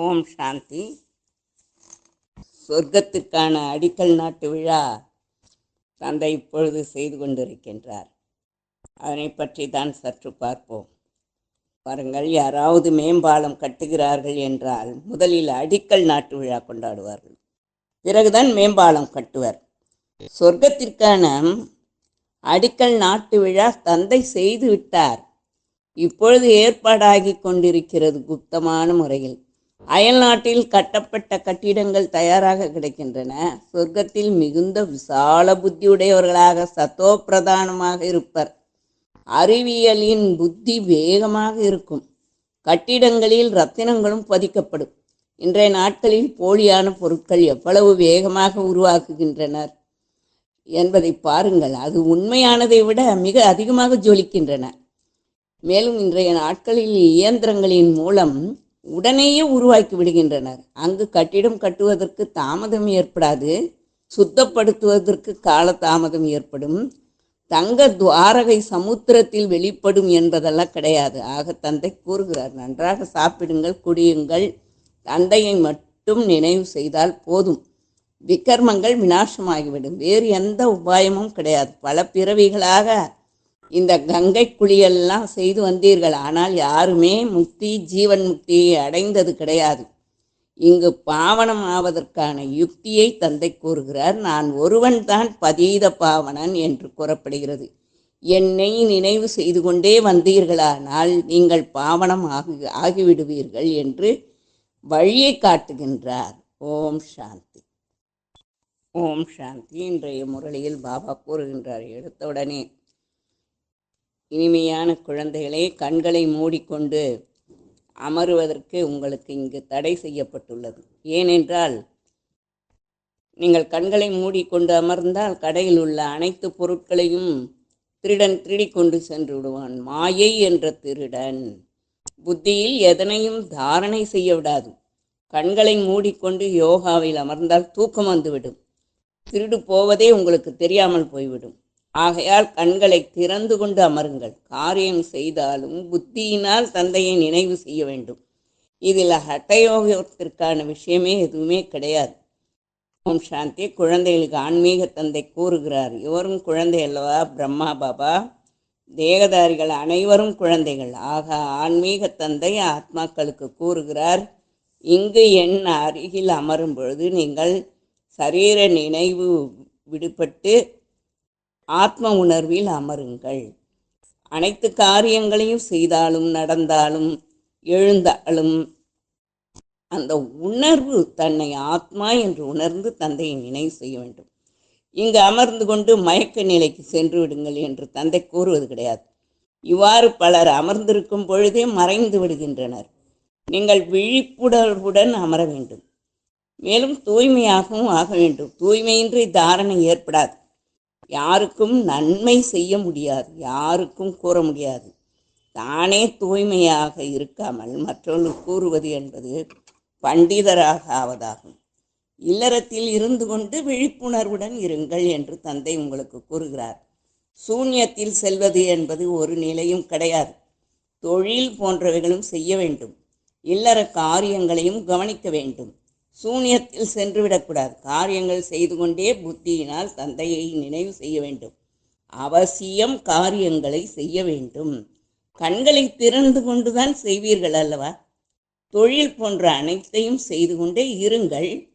ஓம் சாந்தி. சொர்க்கத்துக்கான அடிக்கல் நாட்டு விழா தந்தை இப்பொழுது செய்து கொண்டிருக்கின்றார். அதனை பற்றி தான் சற்று பார்ப்போம். பாருங்கள் யாராவது மேம்பாலம் கட்டுகிறார்கள் என்றால் முதலில் அடிக்கல் நாட்டு விழா கொண்டாடுவார்கள். பிறகுதான் மேம்பாலம் கட்டுவர். சொர்க்கத்திற்கான அடிக்கல் நாட்டு விழா தந்தை செய்து விட்டார். இப்பொழுது ஏற்பாடாகி கொண்டிருக்கிறது குப்தமான முறையில். அயல் நாட்டில் கட்டப்பட்ட கட்டிடங்கள் தயாராக கிடைக்கின்றன. சொர்க்கத்தில் மிகுந்த விசால புத்தியுடையவர்களாக சத்தோ பிரதானமாக இருப்பர். அறிவியலின் புத்தி வேகமாக இருக்கும். கட்டிடங்களில் ரத்தினங்களும் பதிக்கப்படும். இன்றைய நாட்களில் போலியான பொருட்கள் எவ்வளவு வேகமாக உருவாக்குகின்றனர் என்பதை பாருங்கள். அது உண்மையானதை விட மிக அதிகமாக ஜொலிக்கின்றன. மேலும் இன்றைய நாட்களில் இயந்திரங்களின் மூலம் உடனேயே உருவாக்கி விடுகின்றனர். அங்கு கட்டிடம் கட்டுவதற்கு தாமதம் ஏற்படாது. சுத்தப்படுத்துவதற்கு கால தாமதம் ஏற்படும். தங்க துவாரகை சமுத்திரத்தில் வெளிப்படும் என்பதெல்லாம் கிடையாது. ஆக தந்தை கூறுகிறார் நன்றாக சாப்பிடுங்கள் குடியுங்கள். தந்தையை மட்டும் நினைவு செய்தால் போதும். விக்கர்மங்கள் வினாசமாகிவிடும் வேறு எந்த உபாயமும் கிடையாது. பல பிறவிகளாக இந்த கங்கை குழியெல்லாம் செய்து வந்தீர்கள். ஆனால் யாருமே முக்தி ஜீவன் முக்தியை அடைந்தது கிடையாது. இங்கு பாவனம் ஆவதற்கான யுக்தியை தந்தை கூறுகிறார். நான் ஒருவன் தான் பதீத பாவனன் என்று கூறப்படுகிறது. என்னை நினைவு செய்து கொண்டே வந்தீர்களானால் நீங்கள் பாவனம் ஆகி ஆகிவிடுவீர்கள் என்று வழியை காட்டுகின்றார். ஓம் சாந்தி. ஓம் சாந்தி. இன்றைய முரளியில் பாபா கூறுகின்றார் எடுத்தவுடனே இனிமையான குழந்தைகளே கண்களை மூடிக்கொண்டு அமருவதற்கு உங்களுக்கு இங்கு தடை செய்யப்பட்டுள்ளது. ஏனென்றால் நீங்கள் கண்களை மூடிக்கொண்டு அமர்ந்தால் கடையில் உள்ள அனைத்து பொருட்களையும் திருடன் திருடி கொண்டு சென்று விடுவான். மாயை என்ற திருடன் புத்தியில் எதனையும் தாரணை செய்ய விடாது. கண்களை மூடிக்கொண்டு யோகாவில் அமர்ந்தால் தூக்கம் வந்துவிடும். திருடு போவதே உங்களுக்கு தெரியாமல் போய்விடும். ஆகையால் கண்களை திறந்து கொண்டு அமருங்கள். காரியம் செய்தாலும் புத்தியினால் தந்தையை நினைவு செய்ய வேண்டும். இதில் ஹட்டயோகத்திற்கான விஷயமே எதுவுமே கிடையாது. ஓம் சாந்தி. குழந்தைகளுக்கு ஆன்மீக தந்தை கூறுகிறார் இவரும் குழந்தை அல்லவா? பிரம்மா பாபா. தேகதாரிகள் அனைவரும் குழந்தைகள். ஆக ஆன்மீக தந்தை ஆத்மாக்களுக்கு கூறுகிறார் இங்கு என் அருகில் அமரும் பொழுது நீங்கள் சரீர நினைவு விடுபட்டு ஆத்ம உணர்வில் அமருங்கள். அனைத்து காரியங்களையும் செய்தாலும் நடந்தாலும் எழுந்தாலும் அந்த உணர்வு தன்னை ஆத்மா என்று உணர்ந்து தந்தையை நினைவு செய்ய வேண்டும். இங்கு அமர்ந்து கொண்டு மயக்க நிலைக்கு சென்று விடுங்கள் என்று தந்தை கூறுவது கிடையாது. இவ்வாறு பலர் அமர்ந்திருக்கும் பொழுதே மறைந்து விடுகின்றனர். நீங்கள் விழிப்புணர்வுடன் அமர வேண்டும். மேலும் தூய்மையாகவும் ஆக வேண்டும். தூய்மையின்றி தாரணை ஏற்படாது. யாருக்கும் நன்மை செய்ய முடியாது யாருக்கும் கூற முடியாது. தானே தூய்மையாக இருக்காமல் மற்றவர்கள் கூறுவது என்பது பண்டிதராக ஆவதாகும். இல்லறத்தில் இருந்து கொண்டு விழிப்புணர்வுடன் இருங்கள் என்று தந்தை உங்களுக்கு கூறுகிறார். சூன்யத்தில் செல்வது என்பது ஒரு நிலையும் கிடையாது. தொழில் போன்றவைகளும் செய்ய வேண்டும். இல்லற காரியங்களையும் கவனிக்க வேண்டும். சூன்யத்தில் சென்றுவிடக்கூடாது. காரியங்கள் செய்து கொண்டே புத்தியினால் தந்தையை நினைவு செய்ய வேண்டும். அவசியம் காரியங்களை செய்ய வேண்டும். கண்களை திறந்து கொண்டுதான் செய்வீர்கள் அல்லவா? தொழில் போன்ற அனைத்தையும் செய்து கொண்டே இருங்கள்.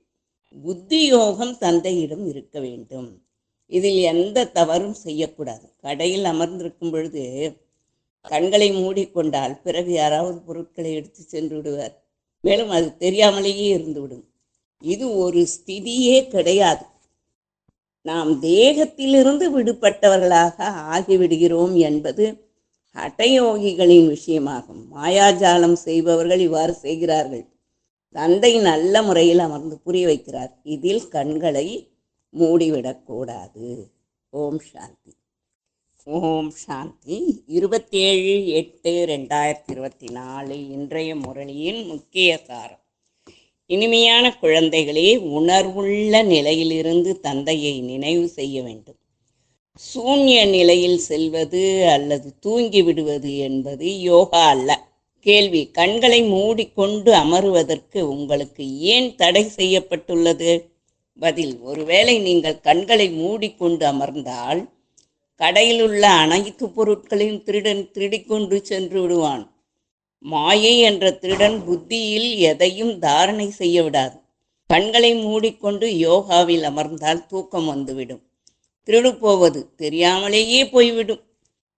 புத்தி யோகம் தந்தையிடம் இருக்க வேண்டும். இதில் எந்த தவறும் செய்யக்கூடாது. கடையில் அமர்ந்திருக்கும் பொழுது கண்களை மூடிக்கொண்டால் பிறகு யாராவது பொருட்களை எடுத்து சென்று விடுவார். மேலும் அது தெரியாமலேயே இருந்துவிடும். இது ஒரு ஸ்திதியே கிடையாது. நாம் தேகத்திலிருந்து விடுபட்டவர்களாக ஆகிவிடுகிறோம் என்பது ஹட்டயோகிகளின் விஷயமாகும். மாயாஜாலம் செய்பவர்கள் இவ்வாறு செய்கிறார்கள். தந்தை நல்ல முறையில் அமர்ந்து புரிய வைக்கிறார். இதில் கண்களை மூடிவிடக்கூடாது. ஓம் சாந்தி. ஓம் சாந்தி. இருபத்தேழு எட்டு ரெண்டாயிரத்தி இருபத்தி நாலு இன்றைய முரளியின் முக்கிய சாரம். இனிமையான குழந்தைகளே உணர்வுள்ள நிலையிலிருந்து தந்தையை நினைவு செய்ய வேண்டும். சூன்ய நிலையில் செல்வது அல்லது தூங்கி விடுவது என்பது யோகா அல்ல. கேள்வி கண்களை மூடிக்கொண்டு அமருவதற்கு உங்களுக்கு ஏன் தடை செய்யப்பட்டுள்ளது? பதில் ஒருவேளை நீங்கள் கண்களை மூடிக்கொண்டு அமர்ந்தால் கடையில் உள்ள அனைத்து பொருட்களையும் திருடன் திருடிக்கொண்டு சென்று விடுவான். மாயை என்ற திருடன் புத்தியில் எதையும் தாரணை செய்ய விடாது. கண்களை மூடிக்கொண்டு யோகாவில் அமர்ந்தால் தூக்கம் வந்துவிடும். திருடு போவது தெரியாமலேயே போய்விடும்.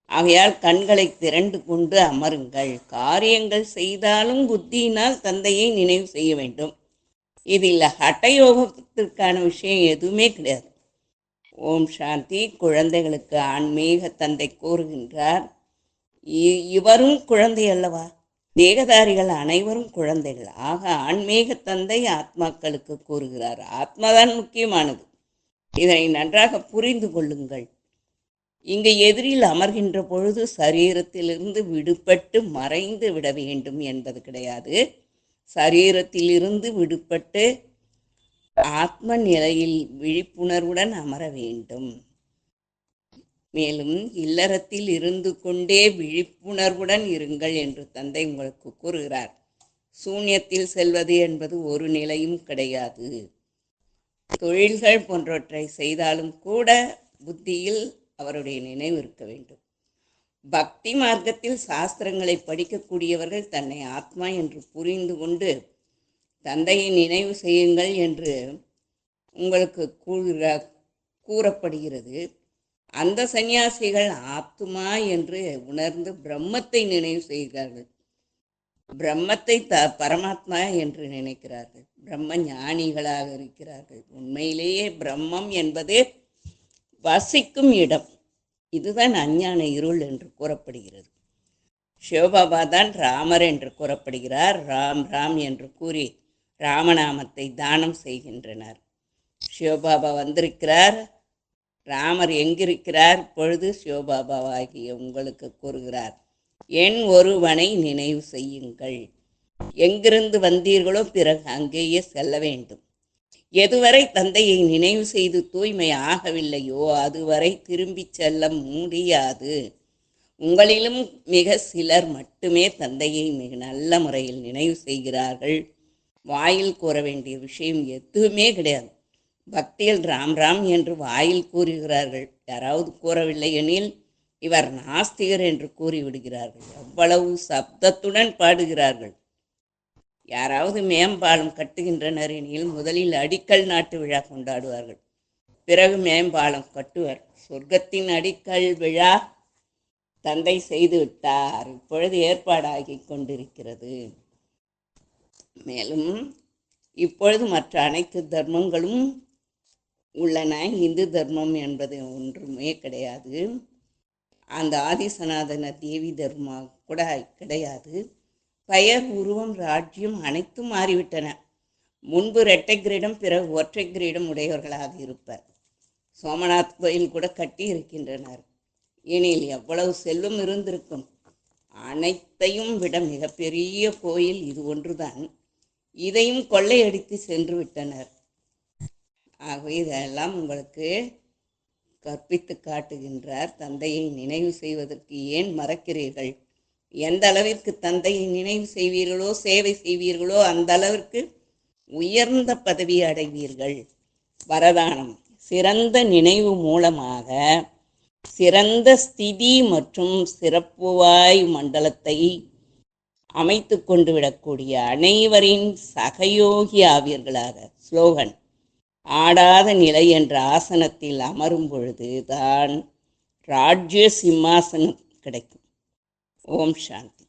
ஆகையால் கண்களை திரண்டு கொண்டு அமருங்கள். காரியங்கள் செய்தாலும் புத்தியினால் தந்தையை நினைவு செய்ய வேண்டும். இதில் ஹட்டயோகத்திற்கான விஷயம் எதுவுமே கிடையாது. ஓம் சாந்தி. குழந்தைகளுக்கு ஆன்மீக தந்தை கூறுகின்றார். இ- இவரும் குழந்தை அல்லவா? தேகதாரிகள் அனைவரும் குழந்தைகள். ஆக ஆன்மீக தந்தை ஆத்மாக்களுக்கு கூறுகிறார். ஆத்மாதான் முக்கியமானது. இதனை நன்றாக புரிந்து கொள்ளுங்கள். இங்கு எதிரில் அமர்கின்ற பொழுது சரீரத்திலிருந்து விடுபட்டு மறைந்து விட வேண்டும் என்பது கிடையாது. சரீரத்திலிருந்து விடுபட்டு ஆத்ம நிலையில் விழிப்புணர்வுடன் அமர வேண்டும். மேலும் இல்லறத்தில் இருந்து கொண்டே விழிப்புணர்வுடன் இருங்கள் என்று தந்தை உங்களுக்கு கூறுகிறார். சூன்யத்தில் செல்வது என்பது ஒரு நிலையும் கிடையாது. தொழில்கள் போன்றவற்றை செய்தாலும் கூட புத்தியில் அவருடைய நினைவு இருக்க வேண்டும். பக்தி மார்க்கத்தில் சாஸ்திரங்களை படிக்கக்கூடியவர்கள் தன்னை ஆத்மா என்று புரிந்து கொண்டு தந்தையை நினைவு செய்யுங்கள் என்று உங்களுக்கு கூறுகிற கூறப்படுகிறது. அந்த சன்னியாசிகள் ஆப்துமா என்று உணர்ந்து பிரம்மத்தை நினைவு செய்கிறார்கள். பிரம்மத்தை த பரமாத்மா என்று நினைக்கிறார்கள். பிரம்ம ஞானிகளாக இருக்கிறார்கள். உண்மையிலேயே பிரம்மம் என்பது வசிக்கும் இடம். இதுதான் அஞ்ஞான இருள் என்று கூறப்படுகிறது. சிவபாபா தான் ராமர் என்று கூறப்படுகிறார். ராம் ராம் என்று கூறி ராமநாமத்தை தானம் செய்கின்றனர். சிவபாபா வந்திருக்கிறார். ராமர் எங்கிருக்கிறார்? பொழுது சிவபாபாவாகிய உங்களுக்கு கூறுகிறார். என் ஒருவனை நினைவு செய்யுங்கள். எங்கிருந்து வந்தீர்களோ பிறகு அங்கேயே செல்ல வேண்டும். எதுவரை தந்தையை நினைவு செய்து தூய்மை ஆகவில்லையோ அதுவரை திரும்பிச் செல்ல முடியாது. உங்களிலும் மிக சிலர் மட்டுமே தந்தையை மிக நல்ல முறையில் நினைவு செய்கிறார்கள். வாயில் கூற வேண்டிய விஷயம் எதுவுமே கிடையாது. பக்தியில் ராம் ராம் என்று வாயில் கூறுகிறார்கள். யாராவது கூறவில்லை எனில் இவர் நாஸ்திகர் என்று கூறிவிடுகிறார்கள். எவ்வளவு சப்தத்துடன் பாடுகிறார்கள். யாராவது மேம்பாலம் கட்டுகின்றனர் எனில் முதலில் அடிக்கல் நாட்டு விழா கொண்டாடுவார்கள். பிறகு மேம்பாலம் கட்டுவர். சொர்க்கத்தின் அடிக்கல் விழா தந்தை செய்துவிட்டார் இப்பொழுது ஏற்பாடாகி கொண்டிருக்கிறது. மேலும் இப்பொழுது மற்ற அனைத்து தர்மங்களும் உள்ளன. இந்து தர்மம் என்பது ஒன்றுமே கிடையாது. அந்த ஆதிசநாதன தேவி தர்மா கூட கிடையாது. பெயர் உருவம் ராஜ்யம் அனைத்தும் மாறிவிட்டன. முன்பு இரட்டை கிரீடம் பிறகு ஒற்றை கிரீடம் உடையவர்களாக இருப்பர். சோமநாத் கோயில் கூட கட்டி இருக்கின்றனர். எனில் எவ்வளவு செல்வம் இருந்திருக்கும்? அனைத்தையும் விட மிகப்பெரிய கோயில் இது ஒன்றுதான். இதையும் கொள்ளையடித்து சென்று விட்டனர். ஆகவே இதெல்லாம் உங்களுக்கு கற்பித்து காட்டுகின்றார். தந்தையை நினைவு செய்வதற்கு ஏன் மறக்கிறீர்கள்? எந்த அளவிற்கு தந்தையை நினைவு செய்வீர்களோ சேவை செய்வீர்களோ அந்த அளவிற்கு உயர்ந்த பதவி அடைவீர்கள். வரதானம். சிறந்த நினைவு மூலமாக சிறந்த ஸ்திதி மற்றும் சிறப்புவாய் மண்டலத்தை அமைத்து கொண்டு விடக்கூடிய அனைவரின் சகயோகி ஆவீர்களாக ஸ்லோகன் ஆடாத நிலை என்ற ஆசனத்தில் அமரும் பொழுது தான் ராஜ்ய சிம்மாசனம் கிடைக்கும். ஓம் சாந்தி.